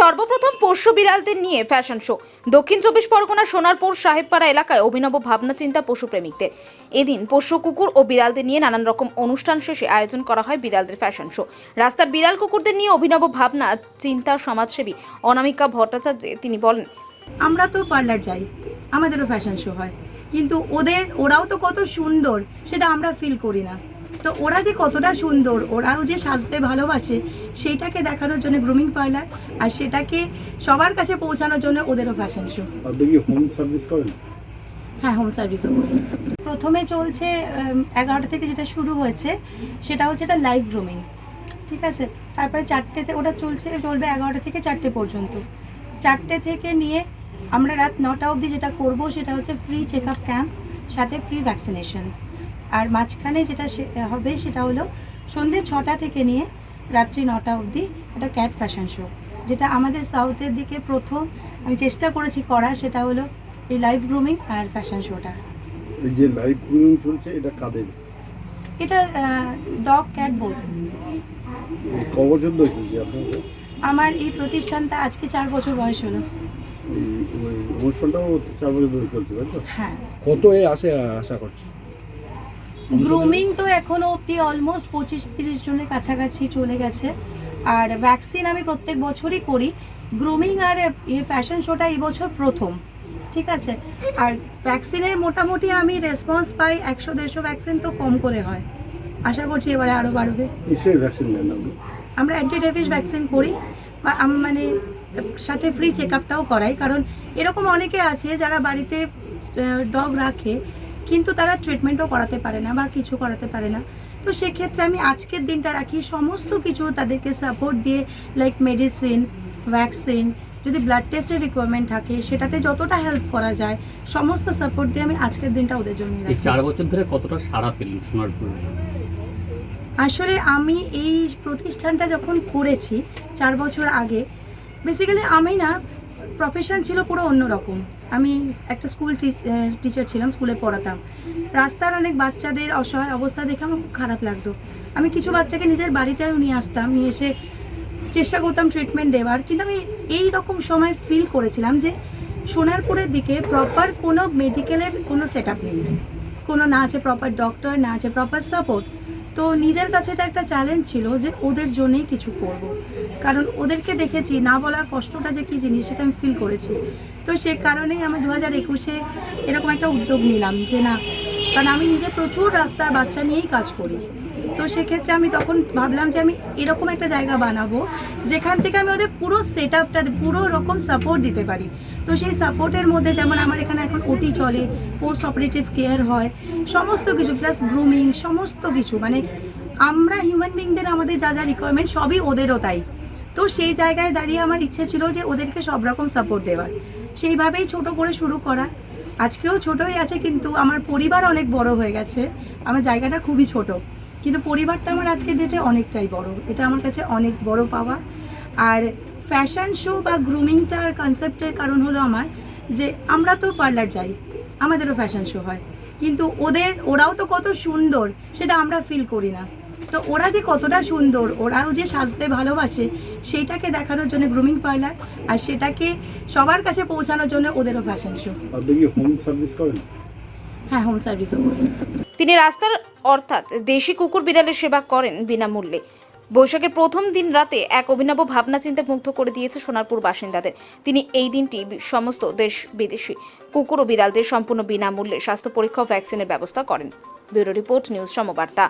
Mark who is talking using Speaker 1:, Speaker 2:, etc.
Speaker 1: সর্বপ্রথম পোষ্য বিড়ালদের নিয়ে ফ্যাশন শো। দক্ষিণ চব্বিশ পরগনার সোনারপুর সাহেবপাড়া এলাকায় অভিনব ভাবনা চিন্তা পশুপ্রেমিকদের এদিন পোষ্য কুকুর ও বিড়ালদের নিয়ে নানান রকম অনুষ্ঠান শেষে আয়োজন করা হয় বিড়ালদের ফ্যাশন শো। রাস্তার বিড়াল কুকুরদের নিয়ে অভিনব ভাবনা, চিন্তা, সমাজসেবী অনামিকা ভট্টাচার্য তিনি বলেন,
Speaker 2: আমরা তো পার্লার যাই, আমাদেরও ফ্যাশন শো হয়। কিন্তু ওদের, ওরাও তো কত সুন্দর, সেটা আমরা ফিল করি না। তো ওরা যে কতটা সুন্দর ওরাও যে সাজতে ভালোবাসে সেইটাকে দেখানোর জন্য গ্রুমিং পার্লার আর সেটাকে সবার কাছে পৌঁছানোর জন্য ওদেরও ফ্যাশন শো
Speaker 3: হোম সার্ভিস করেন?
Speaker 2: হ্যাঁ হোম সার্ভিসও করি। প্রথমে চলছে এগারোটা থেকে যেটা শুরু হয়েছে সেটা হচ্ছে এটা লাইভ গ্রুমিং ঠিক আছে? তারপরে চারটেতে ওটা চলছে চলবে এগারোটা থেকে চারটে পর্যন্ত। চারটে থেকে নিয়ে আমরা রাত নটা অবধি যেটা করব সেটা হচ্ছে ফ্রি চেক আপ ক্যাম্প সাথে ফ্রি ভ্যাকসিনেশন আর মাঝখানে যেটা সে- হবে সেটা হলো সন্ধ্যে ছটা থেকে নিয়ে রাত্রি নটা অবধি একটা ক্যাট ফ্যাশন শো যেটা আমাদের সাউথের দিকে প্রথম। আমি চেষ্টা করেছি করা সেটা হলো এই লাইভ গ্রুমিং আর ফ্যাশন শোটা
Speaker 3: যে লাইভ গ্রুমিং চলছে এটা কাদের?
Speaker 2: এটা ডগ ক্যাট বোথ
Speaker 3: ক ধরে চলছে আপনাদের?
Speaker 2: আমার এই প্রতিষ্ঠানটা আজকে চার বছর বয়স হলো।
Speaker 3: অনুষ্ঠানটাও চার বছর ধরে চলছে
Speaker 2: হ্যাঁ।
Speaker 4: কত এ আসে আশা করছি?
Speaker 2: গ্রুমিং তো এখনও অবধি অলমোস্ট পঁচিশ তিরিশ জনের কাছাকাছি চলে গেছে। আর ভ্যাকসিন আমি প্রত্যেক বছরই করি। গ্রুমিং আর এই ফ্যাশন শোটা এই বছর প্রথম ঠিক আছে? আর ভ্যাকসিনের মোটামুটি আমি রেসপন্স পাই একশো দেড়শো ভ্যাকসিন তো কম করে হয়। আশা করছি এবারে আরও বাড়বে। আমরা অ্যান্টিডেভিস ভ্যাকসিন করি। বা আম- মানে সাথে ফ্রি চেক আপটাও করাই। কারণ এরকম অনেকে আছে যারা বাড়িতে ডগ রাখে। কিন্তু তারা ট্রিটমেন্টও করাতে পারে না বা কিছু করাতে পারে না। তো সেক্ষেত্রে আমি আজকের দিনটা রাখি। সমস্ত কিছু তাদেরকে সাপোর্ট দিয়ে লাইক মেডিসিন ভ্যাকসিন যদি ব্লাড টেস্টের রিকোয়ারমেন্ট থাকে সেটাতে যতটা হেল্প করা যায় সমস্ত সাপোর্ট দিয়ে আমি আজকের দিনটা ওদের জন্য রাখি।
Speaker 5: চার বছর ধরে কতটা পেলেন সোনারপুরে
Speaker 2: আসলে আমি এই প্রতিষ্ঠানটা যখন করেছি চার বছর আগে বেসিক্যালি আমি না প্রফেশন ছিল পুরো অন্যরকম আমি একটা স্কুল টিচার ছিলাম স্কুলে পড়াতাম। রাস্তার অনেক বাচ্চাদের অসহায় অবস্থা দেখে আমার খুব খারাপ লাগতো। আমি কিছু বাচ্চাকে নিজের বাড়িতেও নিয়ে আসতাম, নিয়ে এসে চেষ্টা করতাম ট্রিটমেন্ট দেওয়ার। কিন্তু আমি এই রকম সময় ফিল করেছিলাম যে সোনারপুরের দিকে প্রপার কোনো মেডিকেলের কোনো সেট নেই। কোনো না আছে প্রপার ডক্টর না আছে প্রপার সাপোর্ট তো নিজের কাছে এটা একটা চ্যালেঞ্জ ছিল যে ওদের জন্যেই কিছু করব। কারণ ওদেরকে দেখেছি, না বলার কষ্টটা যে কী জিনিস সেটা আমি ফিল করেছি তো সে কারণেই আমি দু হাজার একুশে এরকম একটা উদ্যোগ নিলাম যে না, কারণ আমি নিজে প্রচুর রাস্তার বাচ্চা নিয়েই কাজ করি তো সেক্ষেত্রে আমি তখন ভাবলাম যে আমি এরকম একটা জায়গা বানাবো, যেখান থেকে আমি ওদের পুরো সেট আপটা পুরো রকম সাপোর্ট দিতে পারি। তো সেই সাপোর্টের মধ্যে যেমন আমার এখানে এখন ওটি চলে পোস্ট অপারেটিভ কেয়ার হয়, সমস্ত কিছু প্লাস গ্রুমিং সমস্ত কিছু। মানে আমরা হিউম্যান বিংদের আমাদের যা যা রিকোয়ারমেন্ট সবই ওদেরও তাই। তো সেই জায়গায় দাঁড়িয়ে আমার ইচ্ছে ছিল যে ওদেরকে সব রকম সাপোর্ট দেওয়ার। সেইভাবেই ছোট করে শুরু করা। আজকেও ছোটই আছে, কিন্তু আমার পরিবার অনেক বড় হয়ে গেছে। আমার জায়গাটা খুবই ছোট। কিন্তু পরিবারটা আমার আজকে ডেটে অনেকটাই বড়। এটা আমার কাছে অনেক বড় পাওয়া। আর ফ্যাশন শো বা গ্রুমিংটার কনসেপ্টের কারণ হলো আমার যে আমরা তো পার্লার যাই, আমাদেরও ফ্যাশন শো হয়। কিন্তু ওদের, ওরাও তো কত সুন্দর, সেটা আমরা ফিল করি না। তো ওরা যে কতটা সুন্দর, ওরাও যে সাজতে ভালোবাসে, সেইটাকে দেখানোর জন্য গ্রুমিং পার্লার আর সেটাকে সবার কাছে পৌঁছানোর জন্য ওদেরও ফ্যাশন শো
Speaker 3: হোম সার্ভিস করেন?
Speaker 2: হ্যাঁ হোম সার্ভিসও করি।
Speaker 1: তিনি রাস্তার, অর্থাৎ দেশি কুকুর বিড়ালের সেবা করেন বিনামূল্যে। বৈশাখের প্রথম দিন রাতে এক অভিনব ভাবনা চিন্তা মুগ্ধ করে দিয়েছে সোনারপুর বাসিন্দাদের। তিনি এই দিনটি সমস্ত দেশ বিদেশি কুকুর ও বিড়ালদের সম্পূর্ণ বিনামূল্যে স্বাস্থ্য পরীক্ষা ও ভ্যাকসিনের ব্যবস্থা করেন। Bureau report, news Samabarta.